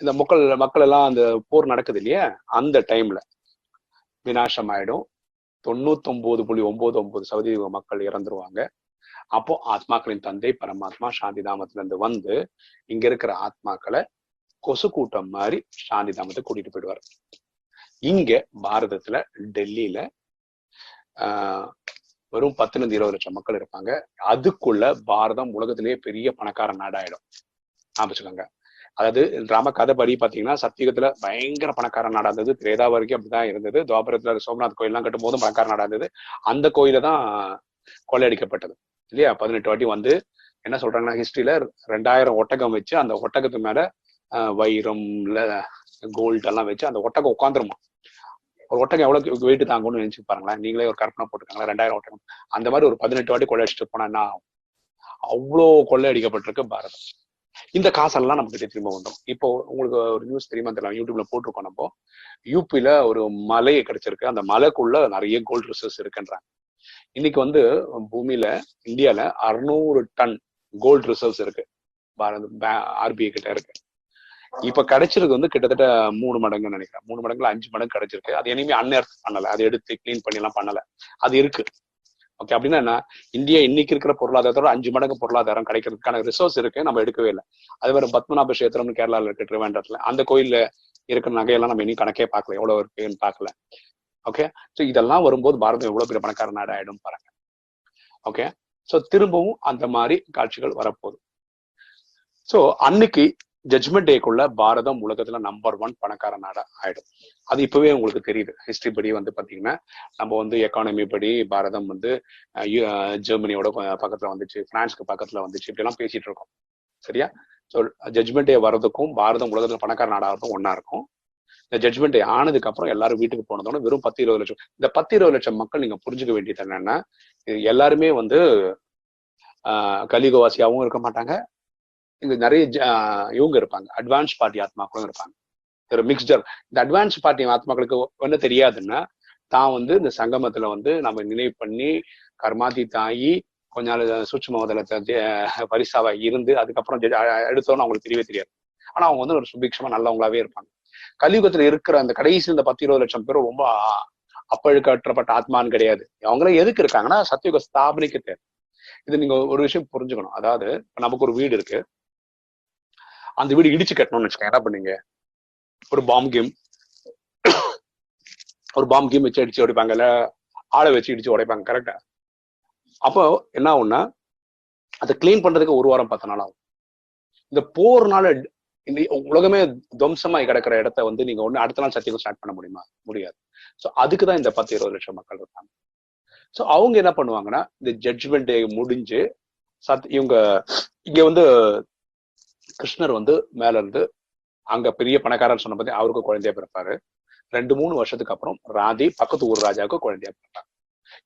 Speaker 1: இந்த மக்கள் மக்கள் எல்லாம் அந்த போர் நடக்குது இல்லையா? அந்த டைம்ல வினாசம் ஆயிடும் தொண்ணூத்தி ஒன்பது புள்ளி ஒன்பது ஒன்பது சதவீத மக்கள் இறந்துருவாங்க. அப்போ ஆத்மாக்களின் தந்தை பரமாத்மா சாந்தி தாமத்துல இருந்து வந்து இங்க இருக்கிற ஆத்மாக்களை கொசு கூட்டம் மாதிரி சாந்தி தாமத்தை கூட்டிட்டு போயிடுவார். இங்க பாரதத்துல டெல்லியில ஆஹ் வெறும் பத்துல இருந்து இருபது லட்சம் மக்கள் இருப்பாங்க. அதுக்குள்ள பாரதம் உலகத்திலேயே பெரிய பணக்கார நாடாயிடும். ஆரம்பிச்சுக்கோங்க அதாவது ராம கதை படி பாத்தீங்கன்னா சத்தியுகத்துல பயங்கர பணக்கார நாடா இருந்தது. திரேதா வரைக்கும் அப்படிதான் இருந்தது. துவாபரத்துல சோமநாத் கோயில்லாம் கட்டும் போதும் பணக்கார நாடா இருந்தது. அந்த கோயில தான் கொள்ளையடிக்கப்பட்டது. இல்லையா? பதினெட்டு வாட்டி வந்து என்ன சொல்றாங்கன்னா ஹிஸ்டரியில ரெண்டாயிரம் ஒட்டகம் வச்சு அந்த ஒட்டகத்து மேல வைரம் கோல்டு எல்லாம் வச்சு அந்த ஒட்டகம் உட்காந்துருமா ஒரு ஒட்டகம் எவ்வளவு வெயிட் தாங்கன்னு நினைச்சு பாருங்களேன். நீங்களே ஒரு கற்பனை போட்டுக்காங்களா ரெண்டாயிரம் ஒட்டகம். அந்த மாதிரி ஒரு பதினெட்டு வாட்டி கொள்ளை அடிச்சுட்டு போனா என்ன அவ்வளோ கொள்ளை அடிக்கப்பட்டிருக்கு பாரதம் இந்த காசெல்லாம் நம்ம திரும்ப வந்துடும். இப்போ உங்களுக்கு ஒரு நியூஸ் தெரியுமா தெரியல? யூடியூப்ல போட்டிருக்கோம் நம்ம. யூபியில ஒரு மலை கிடைச்சிருக்கு. அந்த மலைக்குள்ள நிறைய கோல்டு ரிசர்வ்ஸ் இருக்குன்றாங்க. இன்னைக்கு வந்து பூமியில இந்தியால அறுநூறு டன் கோல்டு ரிசர்வ்ஸ் இருக்கு. பாரத ஆர்பிஐ கிட்ட இருக்கு. இப்ப கிடைச்சிருக்கு வந்து கிட்டத்தட்ட மூணு மடங்கு நினைக்கிறேன். மூணு மடங்குல அஞ்சு மடங்கு கிடைச்சிருக்கு. அது இனிமே அன்எர்த் பண்ணல. அதை எடுத்து கிளீன் பண்ணி எல்லாம் பண்ணல. அது இருக்கு. ஓகே அப்படின்னா என்ன? இந்தியா இன்னைக்கு இருக்கிற பொருளாதாரத்தோட அஞ்சு மடங்கு பொருளாதாரம் கிடைக்கிறதுக்கான ரிசோர்ஸ் இருக்கு. நம்ம எடுக்கவே இல்லை. அது வேற பத்மநாப கஷேத்திரம்னு கேரளால இருக்கு திருவேண்டத்துல அந்த கோயில்ல இருக்கிற நகையெல்லாம் நம்ம இன்னும் கணக்கே பார்க்கல. எவ்வளவு இருக்குன்னு பார்க்கல. ஓகே ஸோ இதெல்லாம் வரும்போது பாரதம் எவ்வளவு பெரிய பணக்கார நாடு ஆயிடும் பாருங்க. ஓகே ஸோ திரும்பவும் அந்த மாதிரி காட்சிகள் வரப்போகுது. ஸோ அன்னைக்கு ஜட்மெண்ட் டேக்குள்ள பாரதம் உலகத்துல நம்பர் ஒன் பணக்கார நாடா ஆயிடும். அது இப்பவே உங்களுக்கு தெரியுது. ஹிஸ்டரி படி வந்து பாத்தீங்கன்னா நம்ம வந்து எக்கானமி படி பாரதம் வந்து ஜெர்மனியோட பக்கத்துல வந்துச்சு பிரான்ஸ்க்கு பக்கத்துல வந்துச்சு இப்படி எல்லாம் பேசிட்டு இருக்கோம். சரியா? ஸோ ஜட்மெண்ட் டே வர்றதுக்கும் பாரதம் உலகத்துல பணக்கார நாடாகிறதும் ஒன்னா இருக்கும். இந்த ஜட்மெண்ட் டே ஆனதுக்கு அப்புறம் எல்லாரும் வீட்டுக்கு போனதோட வெறும் பத்து இருபது லட்சம். இந்த பத்து இருபது லட்சம் மக்கள் நீங்க புரிஞ்சுக்க வேண்டியது என்னன்னா எல்லாருமே வந்து ஆஹ் கலிகவாசியாவும் இருக்க மாட்டாங்க. இங்க நிறைய இவங்க இருப்பாங்க. அட்வான்ஸ் பார்ட்டி ஆத்மாக்களும் இருப்பாங்க. ஒரு மிக்ஸ்டர் இந்த அட்வான்ஸ் பார்ட்டி ஆத்மாக்களுக்கு என்ன தெரியாதுன்னா தான் வந்து இந்த சங்கமத்துல வந்து நம்ம நினைவு பண்ணி கர்மாதி தாயி கொஞ்ச நாள் சூட்சும முதலத்தை பரிசாவா இருந்து அதுக்கப்புறம் எடுத்தோன்னு அவங்களுக்கு தெரியவே தெரியாது. ஆனா அவங்க வந்து ஒரு சுபிக்ஷமா நல்லவங்களாவே இருப்பாங்க. கலியுகத்துல இருக்கிற அந்த கடைசி இந்த பத்து இருபது லட்சம் பேர் ரொம்ப அப்பழுக்கற்றப்பட்ட ஆத்மான்னு கிடையாது. அவங்களே எதுக்கு இருக்காங்கன்னா சத்தியுக ஸ்தாபனைக்கு தேவை. இது நீங்க ஒரு விஷயம் புரிஞ்சுக்கணும். அதாவது நமக்கு ஒரு வீடு இருக்கு. அந்த வீடு இடிச்சு கட்டணும்னு வச்சுக்கோங்க. என்ன பண்ணீங்க? ஒரு பாம்பு கேம் ஒரு பாம்பு கேம் வச்சு அடிச்சு உடைப்பாங்க. இல்ல ஆளை வச்சு இடிச்சு உடைப்பாங்க. கரெக்டா அப்போ என்ன ஆகும்னா அதை கிளீன் பண்றதுக்கு ஒரு வாரம் பத்து நாள் ஆகும். இந்த போர்னால இந்த உலகமே துவம்சமாய் கிடக்கிற இடத்த வந்து நீங்க ஒண்ணு அடுத்த நாள் சத்தியம் ஸ்டார்ட் பண்ண முடியுமா? முடியாது. சோ அதுக்கு தான் இந்த பத்து இருபது லட்சம் மக்கள் இருக்காங்க. சோ அவங்க என்ன பண்ணுவாங்கன்னா இந்த ஜட்ஜ்மெண்ட் டே முடிஞ்சு சத் இவங்க இங்க வந்து கிருஷ்ணர் வந்து மேல இருந்து அங்க பெரிய பணக்காரர் சொன்ன பத்தி அவருக்கு குழந்தைய பிறப்பாரு. ரெண்டு மூணு வருஷத்துக்கு அப்புறம் ராதி பக்கத்து ஊர் ராஜாவுக்கு குழந்தைய பிறப்பாங்க.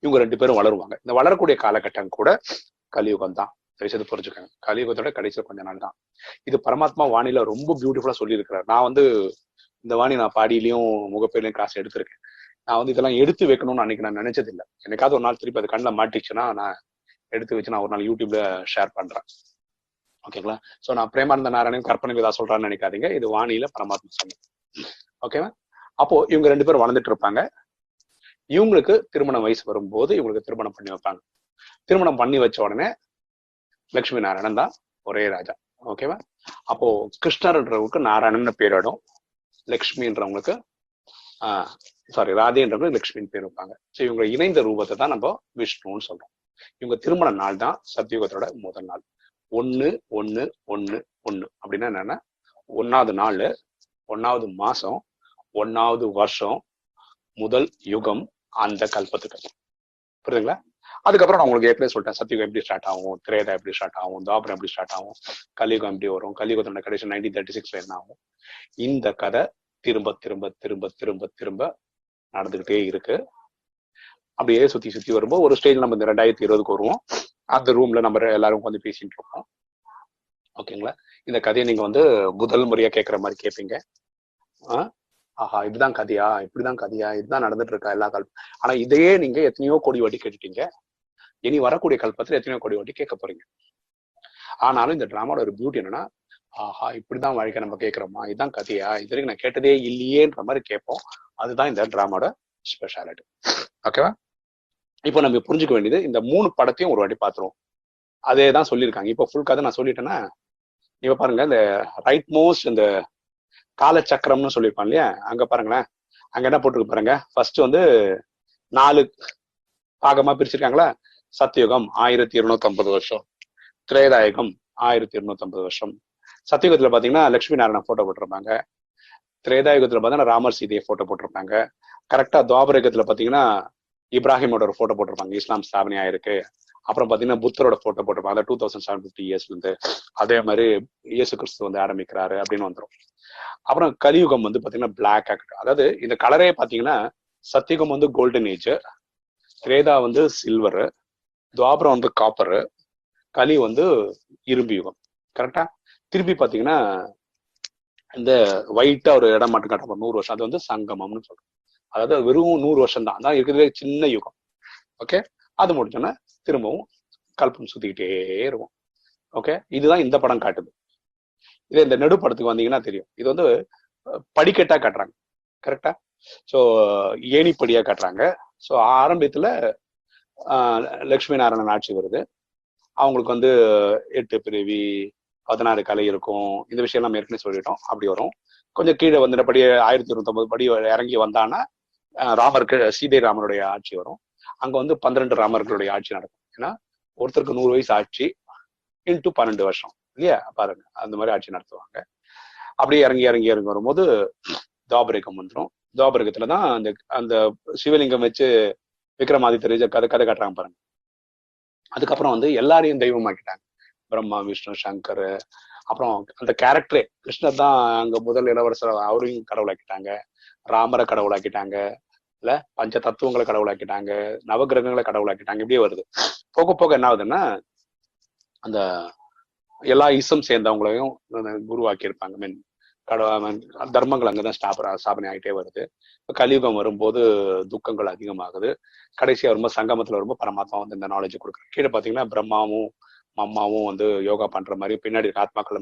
Speaker 1: இவங்க ரெண்டு பேரும் வளருவாங்க. இந்த வளரக்கூடிய காலகட்டம் கூட கலியுகம் தான். தயவுசெய்து புரிஞ்சுக்கோங்க. கலியுகத்தோட கடைசியில் கொஞ்ச நாள் தான். இது பரமாத்மா வாணியில ரொம்ப பியூட்டிஃபுல்லா சொல்லியிருக்கிறார். நான் வந்து இந்த வாணி நான் பாடியிலையும் முகப்பேர்லையும் கிளாஸ் எடுத்திருக்கேன். நான் வந்து இதெல்லாம் எடுத்து வைக்கணும்னு அன்னைக்கு நான் நினைச்சது இல்லை என்னைக்காவது ஒரு நாள் திருப்பி அது கண்ணில் மாட்டிச்சுன்னா நான் எடுத்து வச்சு நான் ஒரு நாள் யூடியூப்ல ஷேர் பண்றேன். ஓகேங்களா? சோ நான் பிரேமானந்த நாராயணன் கற்பனை விதா சொல்றான்னு நினைக்காதீங்க. இது வாணியில பரமாத்மா சொன்னது. ஓகேவா? அப்போ இவங்க ரெண்டு பேரும் வளர்ந்துட்டு இருப்பாங்க. இவங்களுக்கு திருமண வயசு வரும்போது இவங்களுக்கு திருமணம் பண்ணி வைப்பாங்க. திருமணம் பண்ணி வச்ச உடனே லக்ஷ்மி நாராயணன் தான் ஒரே ராஜா. ஓகேவா? அப்போ கிருஷ்ணர்ன்றவங்களுக்கு நாராயணன் பேரிடும் லக்ஷ்மின்றவங்களுக்கு ஆஹ் சாரி ராதேன்றவங்களுக்கு லக்ஷ்மின்னு பேர் வைப்பாங்க. ஸோ இவங்க இணைந்த ரூபத்தை தான் நம்ம விஷ்ணுன்னு சொல்றோம். இவங்க திருமண நாள் தான் சத்தியுகத்தோட முதல் நாள். ஒன்று ஒன்று ஒன்று ஒன்று அப்படின்னா என்னன்னா ஒன்னாவது நாள் ஒன்னாவது மாசம் ஒன்னாவது வருஷம் முதல் யுகம் அந்த கல்பத்துக்கு. புரியுதுங்களா? அதுக்கப்புறம் நான் உங்களுக்கு ஏற்கனவே சொல்லிட்டேன் சத்தியுகம் எப்படி ஸ்டார்ட் ஆகும் திரேதா எப்படி ஸ்டார்ட் ஆகும் தாபரம் எப்படி ஸ்டார்ட் ஆகும் கலியுகம் எப்படி வரும் கலியுகத்தோட கடைசி நைன்டீன் தேர்ட்டி சிக்ஸ்ல என்ன ஆகும்? இந்த கதை திரும்ப திரும்ப திரும்ப திரும்ப திரும்ப நடந்துகிட்டே இருக்கு. அப்படியே சுத்தி சுத்தி வரும்போது ஒரு ஸ்டேஜ் நம்ம இந்த ரெண்டாயிரத்தி இருபதுக்கு வருவோம். அந்த ரூம்ல நம்ம எல்லாரும் உட்காந்து பேசிட்டு இருக்கோம் ஓகேங்களா? இந்த கதையை நீங்க வந்து முதல் முறையா கேட்கற மாதிரி கேட்பீங்க ஆஹா இப்படிதான் கதையா? இப்படிதான் கதையா? இதுதான் நடந்துட்டு இருக்கா எல்லா கல்ப ஆனா இதையே நீங்க எத்தனையோ கோடி வாட்டி கேட்டுட்டீங்க. இனி வரக்கூடிய கல்பத்துல எத்தனையோ கோடி வாட்டி கேட்க போறீங்க. ஆனாலும் இந்த டிராமாவோட ஒரு பியூட்டி என்னன்னா ஆஹா இப்படிதான் வாழ்க்கை நம்ம கேட்கிறோமா? இதுதான் கதையா? இது வரைக்கும் நான் கேட்டதே இல்லையேன்ற மாதிரி கேட்போம். அதுதான் இந்த டிராமாவோட ஸ்பெஷாலிட்டி ஓகேவா? இப்போ நம்ம புரிஞ்சுக்க வேண்டியது இந்த மூணு படத்தையும் ஒரு வாட்டி பார்த்துருவோம். அதே தான் சொல்லியிருக்காங்க. இப்போ ஃபுல் கதை நான் சொல்லிட்டேன்னா இப்போ பாருங்க இந்த ரைட் மோஸ்ட் இந்த காலச்சக்கரம்னு சொல்லியிருப்பான் இல்லையா? அங்க பாருங்களேன். அங்க என்ன போட்டிருக்கு பாருங்க. ஃபர்ஸ்ட் வந்து நாலு பாகமா பிரிச்சிருக்காங்களா? சத்தியுகம் ஆயிரத்தி இருநூத்தி ஐம்பது வருஷம். திரேதாயகம் ஆயிரத்தி இருநூத்தி ஐம்பது வருஷம். சத்தியுகத்துல பாத்தீங்கன்னா லட்சுமி நாராயணன் போட்டோ போட்டிருப்பாங்க. திரேதாயுகத்துல பாத்தீங்கன்னா ராமர் சீதையை போட்டோ போட்டிருப்பாங்க. கரெக்டா துவாபரயுகத்துல பாத்தீங்கன்னா இப்ராஹிமோட ஒரு போட்டோ போட்டிருப்பாங்க. இஸ்லாம் ஸ்தாபனை ஆயிருக்கு. அப்புறம் பாத்தீங்கன்னா புத்தரோட போட்டோ போட்டிருப்பாங்க. டூ தௌசண்ட் செவன் பிப்டி இயர்ஸ்ல இருந்து அதே மாதிரி இயேசு கிறிஸ்து வந்து ஆரம்பிக்கிறாரு அப்படின்னு வந்துடும் அப்புறம் கலியுகம் வந்து பாத்தீங்கன்னா பிளாக் ஆக்ட் அதாவது இந்த கலரே பாத்தீங்கன்னா சத்தியுகம் வந்து கோல்டன் ஏஜ் திரேதா வந்து சில்வரு துவாபரம் வந்து காப்பரு கலி வந்து இரும்பு யுகம். கரெக்டா திருப்பி பாத்தீங்கன்னா இந்த ஒயிட்டா ஒரு இடம் மட்டும் காட்டப்படும். நூறு வருஷம். அது வந்து சங்கமம்னு சொல்றோம். அதாவது வெறும் நூறு வருஷம் தான் அதான் இருக்கிறதே சின்ன யுகம். ஓகே அது முடிஞ்சோன்னா திரும்பவும் கல்பம் சுத்திக்கிட்டே இருக்கும் ஓகே இதுதான் இந்த படம் காட்டுது. இதே இந்த நெடு படத்துக்கு வந்தீங்கன்னா தெரியும். இது வந்து படிக்கட்டா காட்டுறாங்க. கரெக்டா ஸோ ஏணிப்படியா காட்டுறாங்க. ஸோ ஆரம்பத்துல லக்ஷ்மி நாராயணன் ஆட்சி வருது. அவங்களுக்கு வந்து எட்டு பிரிவி பதினாறு கலை இருக்கும். இந்த விஷயம் எல்லாம் ஏற்கனவே சொல்லிட்டோம். அப்படி வரும். கொஞ்சம் கீழே வந்து படி ஆயிரத்தி இருநூத்தொன்பது படி இறங்கி வந்தான்னா ராமருக்கு சீதை ராமனுடைய ஆட்சி வரும். அங்க வந்து பன்னிரெண்டு ராமர்களுடைய ஆட்சி நடக்கும். ஏன்னா ஒருத்தருக்கு நூறு வயசு ஆட்சி இன்ட்டு பன்னெண்டு வருஷம். இல்லையா? பாருங்க. அந்த மாதிரி ஆட்சி நடத்துவாங்க. அப்படியே இறங்கி இறங்கி இறங்கி வரும்போது துவாபரிகம் வந்துடும் துவாபரிகத்துல தான் அந்த அந்த சிவலிங்கம் வச்சு விக்ரமாதித்ய கதை கதை காட்டுறாங்க பாருங்க. அதுக்கப்புறம் வந்து எல்லாரையும் தெய்வமாக்கிட்டாங்க. பிரம்மா விஷ்ணு சங்கர் அப்புறம் அந்த கேரக்டரே கிருஷ்ணர் தான் அங்க முதல் இளவரசர் அவரையும் கடவுளாக்கிட்டாங்க. ராமரை கடவுளாக்கிட்டாங்க இல்ல பஞ்ச தத்துவங்களை கடவுளாக்கிட்டாங்க நவகிரகங்களை கடவுளாக்கிட்டாங்க இப்படியே வருது. போக போக என்ன ஆகுதுன்னா அந்த எல்லா இசம் சேர்ந்தவங்களையும் குருவாக்கி இருப்பாங்க மீன் கடவுள் தர்மங்கள் அங்கதான் ஸ்டாப ஸ்தாபனை ஆகிட்டே வருது. இப்போ கலியுகம் வரும்போது துக்கங்கள் அதிகமாகுது. கடைசியா வரும்போது சங்கமத்துல வரும்போது பரமாத்மா வந்து இந்த நாலேஜ் கொடுக்குறாரு. கீழே பாத்தீங்கன்னா பிரம்மாவும் மம்மாவும் வந்து யோகா பண்ற மாதிரி பின்னாடி ஆத்மாக்கள்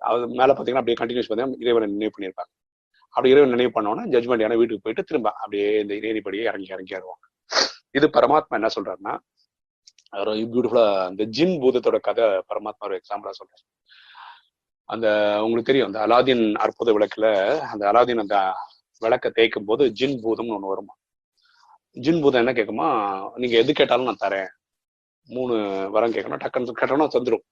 Speaker 1: அது மேல பாத்தீங்கன்னா அப்படியே கண்டினியூஸ் பார்த்தீங்கன்னா இறைவனை நினைவு பண்ணியிருப்பாங்க. அப்படி இறைவன் நினைவு பண்ணோன்னா ஜட்மெண்ட் ஏன்னா வீட்டுக்கு போயிட்டு திரும்ப அப்படியே இந்த ஏரிப்படியே இறங்கி இறங்கி வருவாங்க. இது பரமாத்மா என்ன சொல்றாருன்னா பியூட்டிஃபுல்லா அந்த ஜின் பூதத்தோட கதை பரமாத்மா ஒரு எக்ஸாம்பிளா சொல்றாரு. அந்த உங்களுக்கு தெரியும் அந்த அலாதீன் அற்புத விளக்குல அந்த அலாதீன் அந்த விளக்க தேய்க்கும் போது ஜின் பூதம்னு ஒண்ணு வருமா? ஜின் பூதம் என்ன கேட்குமா நீங்க எது கேட்டாலும் நான் தரேன். மூணு வரம் கேட்கணும் டக்குன்னு கேட்டோம்னா தந்துடும்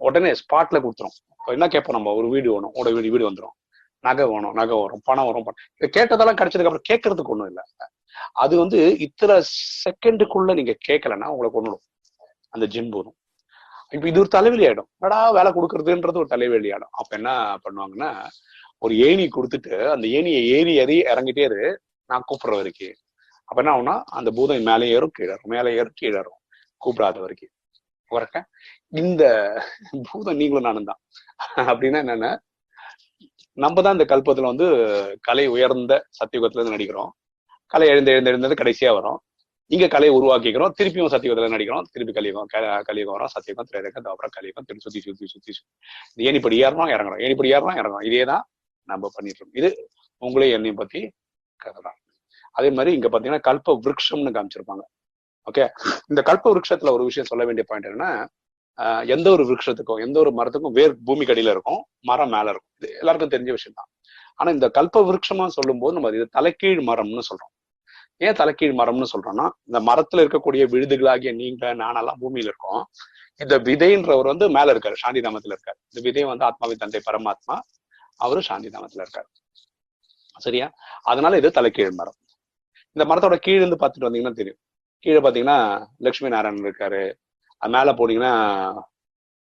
Speaker 1: உடனே ஸ்பாட்ல கொடுத்துரும். என்ன கேட்போம் நம்ம? ஒரு வீடு வேணும் உங்களோட வீடு வீடு வந்துடும் நகை வேணும் நகை வரும் பணம் வரும் பணம். இதை கேட்டதெல்லாம் கிடைச்சதுக்கு அப்புறம் கேட்கறதுக்கு ஒண்ணும் இல்லை. அது வந்து இத்தனை செகண்டுக்குள்ள நீங்க கேட்கலன்னா உங்களை கொண்டுடும் அந்த ஜின் பூதம். இப்ப இது ஒரு தலைவலி ஆயிடும். என்னடா வேலை கொடுக்கறதுன்றது ஒரு தலைவலி ஆயிடும். அப்ப என்ன பண்ணுவாங்கன்னா ஒரு ஏணி கொடுத்துட்டு அந்த ஏணியை ஏறி ஏறி இறங்கிட்டே இரு. நான் கூப்பிடுற வரைக்கும். அப்ப என்ன ஆகும்னா அந்த பூதம் மேலே ஏறும் கீழே மேலே ஏறும் கீழே வரும் கூப்பிடாத வரைக்கும். இந்த பூதம் நீங்களும் நானும் தான் அப்படின்னா என்னன்னா? நம்ம தான் இந்த கல்பத்துல வந்து கலை உயர்ந்த சத்தியுகத்துல இருந்து நடிக்கிறோம். கலை எழுந்து எழுந்து எழுந்தது கடைசியா வரும். இங்க கலையை உருவாக்கிக்கிறோம். திருப்பியும் சத்தியுகத்துல நடிக்கிறோம். திருப்பி கலியுகம் க- கலியுகம் வரும். சத்தியுகம் திரையகம் அப்புறம் கலியுகம் திரு சுத்தி சுத்தி சுத்தி. சுத்தி இது ஏணிப்படி ஏறணும்? இறங்கணும். ஏனிப்படி ஏறணும்? இறங்கணும். இதே தான் நம்ம பண்ணிட்டு இருக்கோம். இது உங்களே என்னையும் பத்தி கதை தான். அதே மாதிரி இங்க பாத்தீங்கன்னா கல்ப விருட்சம்னு காமிச்சிருப்பாங்க. ஓகே? இந்த கல்ப விருட்சத்துல ஒரு விஷயம் சொல்ல வேண்டிய பாயிண்ட் என்னன்னா எந்த ஒரு விருட்சத்துக்கும் எந்த ஒரு மரத்துக்கும் வேர் பூமி கடியில இருக்கும் மரம் மேல இருக்கும். இது எல்லாருக்கும் தெரிஞ்ச விஷயம் தான் ஆனா இந்த கல்ப விருட்சமா சொல்லும்போது நம்ம இது தலைக்கீழ் மரம்னு சொல்றோம். ஏன் தலைக்கீழ் மரம்னு சொல்றோம்னா இந்த மரத்துல இருக்கக்கூடிய விழுதுகளாகிய நீங்க நானெல்லாம் பூமியில இருக்கோம். இந்த விதைன்றவர் வந்து மேல இருக்காரு சாந்தி தாமத்துல இருக்காரு. இந்த விதை வந்து ஆத்மாவின் தந்தை பரமாத்மா அவரு சாந்தி தாமத்துல இருக்காரு. சரியா? அதனால இது தலைக்கீழ் மரம். இந்த மரத்தோட கீழ இருந்து பார்த்துட்டு வந்தீங்கன்னா தெரியும். கீழே பாத்தீங்கன்னா லட்சுமி நாராயணன் இருக்காரு மேலே போனீங்கன்னா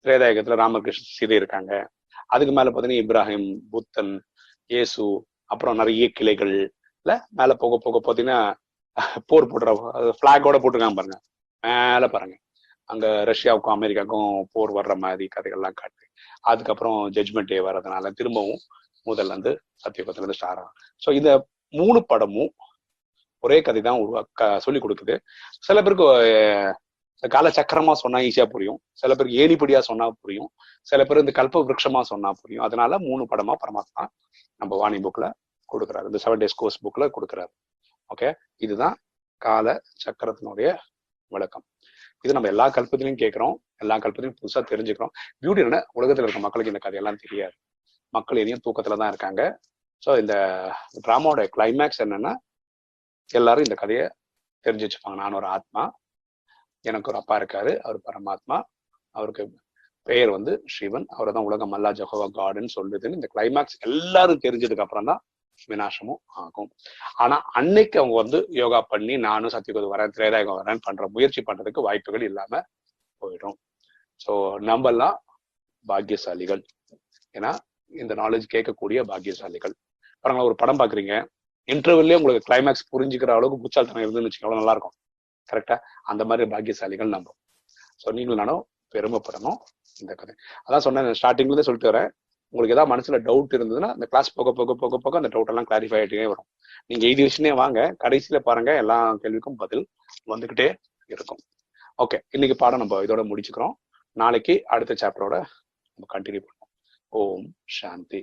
Speaker 1: திரேதாயகத்தில் ராமகிருஷ்ண சீதை இருக்காங்க. அதுக்கு மேலே பார்த்தீங்கன்னா இப்ராஹிம் புத்தன் இயேசு அப்புறம் நிறைய கிளைகள். இல்லை மேலே போக போக பார்த்தீங்கன்னா போர் போடுற ஃப்ளாகோட போட்டிருக்காங்க பாருங்க. மேலே பாருங்க. அங்க ரஷ்யாவுக்கும் அமெரிக்காவுக்கும் போர் வர்ற மாதிரி கதைகள்லாம் காட்டு. அதுக்கப்புறம் ஜட்மெண்ட் டே வர்றதுனால திரும்பவும் முதல்ல இருந்து சத்தியபத்துல இருந்து ஸ்டார் ஆகும். ஸோ இந்த மூணு படமும் ஒரே கதை தான் உருவா சொல்லி கொடுக்குது. சில பேருக்கு காலச்சக்கரமா சொன்னா ஈஸியா புரியும். சில பேருக்கு ஏணிப்படியா சொன்னா புரியும். சில பேர் இந்த கல்ப விருட்சமா சொன்னா புரியும். அதனால மூணு படமா பரமாத்மா நம்ம வாணி புக்ல கொடுக்குறாரு. இந்த செவன் டேஸ் கோர்ஸ் புக்ல கொடுக்குறாரு. ஓகே இதுதான் கால சக்கரத்தினுடைய விளக்கம். இது நம்ம எல்லா கல்பத்திலையும் கேட்கிறோம். எல்லா கல்பத்திலையும் புதுசா தெரிஞ்சுக்கிறோம். பியூட்டி என்ன உலகத்துல இருக்க மக்களுக்கு இந்த கதையெல்லாம் தெரியாது. மக்கள் எதையும் தூக்கத்துல தான் இருக்காங்க. ஸோ இந்த ட்ராமாவோட கிளைமேக்ஸ் என்னன்னா எல்லாரும் இந்த கதையை தெரிஞ்சு வச்சுப்பாங்க. நான் ஒரு ஆத்மா. எனக்கு ஒரு அப்பா இருக்காரு அவர் பரமாத்மா. அவருக்கு பெயர் வந்து சிவன் அவரை தான் உலகம் அல்லா ஜஹோவா காடுன்னு சொல்லுதுன்னு இந்த கிளைமேக்ஸ் எல்லாரும் தெரிஞ்சதுக்கு அப்புறம் தான் விநாசமும் ஆகும். ஆனா அன்னைக்கு அவங்க வந்து யோகா பண்ணி நானும் சத்தியகுது வரேன் திரேதாயகம் வரேன் பண்ற முயற்சி பண்றதுக்கு வாய்ப்புகள் இல்லாம போயிடும். ஸோ நம்மெல்லாம் பாக்கியசாலிகள். ஏன்னா இந்த நாலேஜ் கேட்கக்கூடிய பாக்கியசாலிகள். பாருங்களா ஒரு படம் பாக்குறீங்க இன்டர்வெல்லே உங்களுக்கு கிளைமேக்ஸ் புரிஞ்சுக்கிற அளவுக்கு புச்சால்தனம் இருந்துன்னு வச்சுக்கோங்க நல்லா இருக்கும். கரெக்டா அந்த மாதிரி பாக்கியசாலிகள் நம்ம ஸோ நீங்களும் நானும் பெருமைப்படணும் இந்த கதை. அதான் சொன்னேன் ஸ்டார்டிங்லேருந்து சொல்லிட்டு வரேன். உங்களுக்கு ஏதாவது மனசுல டவுட் இருந்ததுன்னா அந்த கிளாஸ் போக போக போக போக அந்த டவுட் எல்லாம் கிளாரிஃபை ஆகிட்டே வரும். நீங்க எய்தி வச்சுனே வாங்க. கடைசியில பாருங்க எல்லா கேள்விக்கும் பதில் வந்துகிட்டே இருக்கும். ஓகே இன்னைக்கு பாடம் நம்ம இதோட முடிச்சுக்கிறோம். நாளைக்கு அடுத்த சாப்டரோட நம்ம கண்டினியூ பண்ணுவோம். ஓம் சாந்தி.